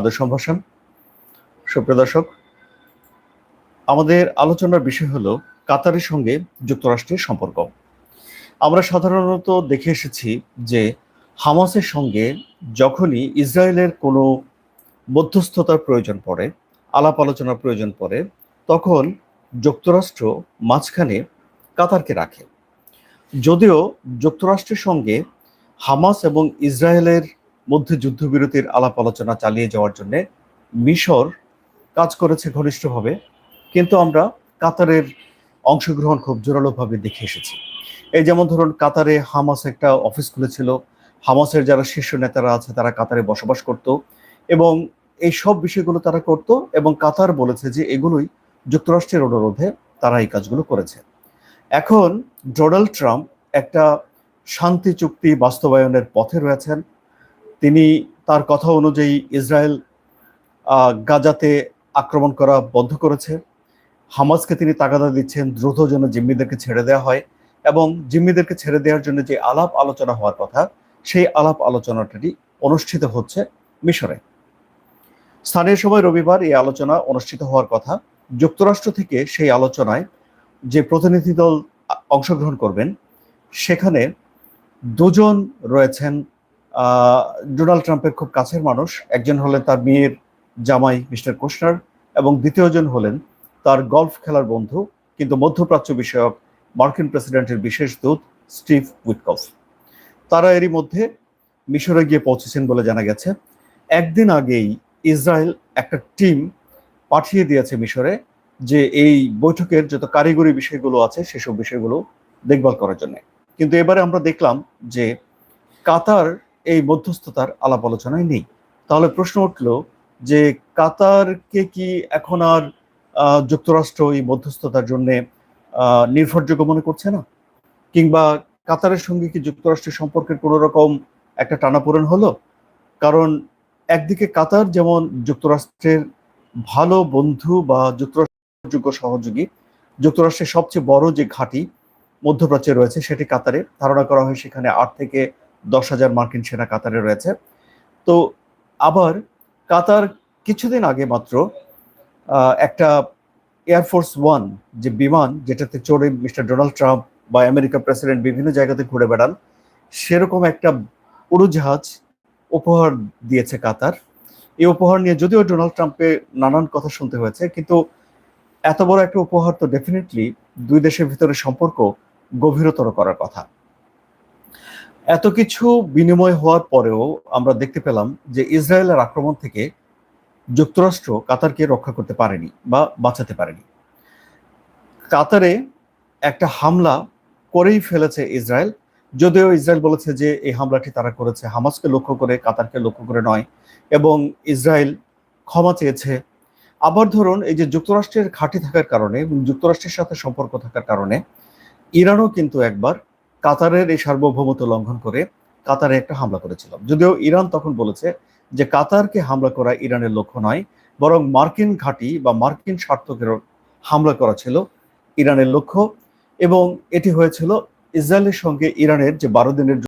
আমাদের সম্ভাষণ। সুপ্রিয় দর্শক, আমাদের আলোচনার বিষয় হলো কাতারের সঙ্গে যুক্তরাষ্ট্রের সম্পর্ক। আমরা সাধারণত দেখে এসেছি যে হামাসের সঙ্গে যখনই ইসরায়েলের কোনো মধ্যস্থতার প্রয়োজন পড়ে, আলাপ আলোচনার প্রয়োজন পড়ে, তখন যুক্তরাষ্ট্র মাঝখানে কাতারকে রাখে। যদিও যুক্তরাষ্ট্রের সঙ্গে হামাস এবং ইসরায়েলের মধ্যে যুদ্ধবিরতির আলাপ আলোচনা চালিয়ে যাওয়ার জন্য মিশর কাজ করেছে ঘনিষ্ঠভাবে, কিন্তু আমরা কাতারের অংশগ্রহণ খুব জোরালোভাবে দেখে এসেছি। এই যেমন ধরুন, কাতারে হামাস একটা অফিস খুলেছিল। হামাসের যারা শীর্ষ নেতারা আছে, তারা কাতারে বসবাস করত এবং এই সব বিষয়গুলো তারা করত এবং কাতার বলেছে যে এগুলোই যুক্তরাষ্ট্রের অনুরোধে তারা এই কাজগুলো করেছে। এখন ডোনাল্ড ট্রাম্প একটা শান্তি চুক্তি বাস্তবায়নের পথে রয়েছেন। তিনি তার কথা অনুযায়ী ইসরায়েল গাজাতে আক্রমণ করা বন্ধ করেছে। হামাসকে তিনি তাগাদা দিচ্ছেন, দ্রুত যেন জিম্মিদেরকে ছেড়ে দেওয়া হয় এবং জিম্মিদেরকে ছেড়ে দেওয়ার জন্য যে আলাপ আলোচনা হওয়ার কথা, সেই আলাপ আলোচনাটি অনুষ্ঠিত হচ্ছে মিশরে। স্থানীয় সময় রবিবার এই আলোচনা অনুষ্ঠিত হওয়ার কথা। যুক্তরাষ্ট্র থেকে সেই আলোচনায় যে প্রতিনিধি দল অংশগ্রহণ করবেন, সেখানে দুজন রয়েছেন ডোনাল্ড ট্রাম্পের খুব কাছের মানুষ। একজন হলেন তার মেয়ের জামাই মিস্টার কোশনার এবং দ্বিতীয়জন হলেন তার গলফ খেলার বন্ধু, কিন্তু মধ্যপ্রাচ্য বিষয়ক মার্কিন প্রেসিডেন্টের বিশেষ দূত স্টিভ উইটকফ। তারা এরই মধ্যে মিশরে গিয়ে পৌঁছেছেন বলে জানা গেছে। একদিন আগেই ইসরায়েল একটা টিম পাঠিয়ে দিয়েছে মিশরে যে এই বৈঠকের যত কারিগরি বিষয়গুলো আছে, সেসব বিষয়গুলো দেখভাল করার জন্য। কিন্তু এবারে আমরা দেখলাম যে কাতার এই মধ্যস্থতার আলাপ আলোচনায় নেই। তাহলে প্রশ্ন উঠল যে কাতারকে কি এখন আর যুক্তরাষ্ট্র এই মধ্যস্থতার জন্য নির্ভরযোগ্য মনে করছে না? কিংবা কাতারের সঙ্গে কি যুক্তরাষ্ট্রের সম্পর্কের কোনো রকম একটা টানাপোড়েন হলো? কারণ একদিকে কাতার যেমন যুক্তরাষ্ট্রের ভালো বন্ধু বা যুক্তরাষ্ট্রযোগ্য সহযোগী, যুক্তরাষ্ট্রের সবচেয়ে বড় যে ঘাঁটি মধ্যপ্রাচ্যে রয়েছে সেটি কাতারে ধারণা করা হয় সেখানে আট থেকে দশ হাজার মার্কিন সেনা কাতারে রয়েছে। তো আবার কাতার কিছুদিন আগে মাত্র একটা এয়ারফোর্স ওয়ান যে বিমান যেটাতে চড়ে মিস্টার ডোনাল্ড ট্রাম্প বা আমেরিকার প্রেসিডেন্ট বিভিন্ন জায়গাতে ঘুরে বেড়ান, সেরকম একটা উড়োজাহাজ উপহার দিয়েছে কাতার। এই উপহার নিয়ে যদিও ডোনাল্ড ট্রাম্পে নানান কথা শুনতে হয়েছে, কিন্তু এত বড় একটা উপহার তো ডেফিনেটলি দুই দেশের ভিতরে সম্পর্ক গভীরতর করার কথা। এত কিছু বিনিময় হওয়ার পরেও আমরা দেখতে পেলাম যে ইসরায়েলের আক্রমণ থেকে যুক্তরাষ্ট্র কাতারকে রক্ষা করতে পারেনি বা বাঁচাতে পারেনি। কাতারে একটা হামলা করেই ফেলেছে ইসরায়েল। যদিও ইসরায়েল বলেছে যে এই হামলাটি তারা করেছে, হামাসকে লক্ষ্য করে, কাতারকে লক্ষ্য করে নয় এবং ইসরায়েল ক্ষমা চেয়েছে। আবার ধরুন, এই যে যুক্তরাষ্ট্রের ঘাঁটি থাকার কারণে এবং যুক্তরাষ্ট্রের সাথে সম্পর্ক থাকার কারণে ইরানও কিন্তু একবার কাতারের এই সার্বভৌমত্ব লঙ্ঘন করে কাতারে একটা হামলা করেছিল। যদিও ইরান তখন বলেছে যে কাতারকে হামলা করা ইরানের লক্ষ্য নয়, বরং মার্কিন ঘাঁটি বা মার্কিন স্বার্থকের হামলা করা ছিল ইরানের লক্ষ্য এবং এটি হয়েছিল ইসরায়েলের সঙ্গে ইরানের যে বারো দিনের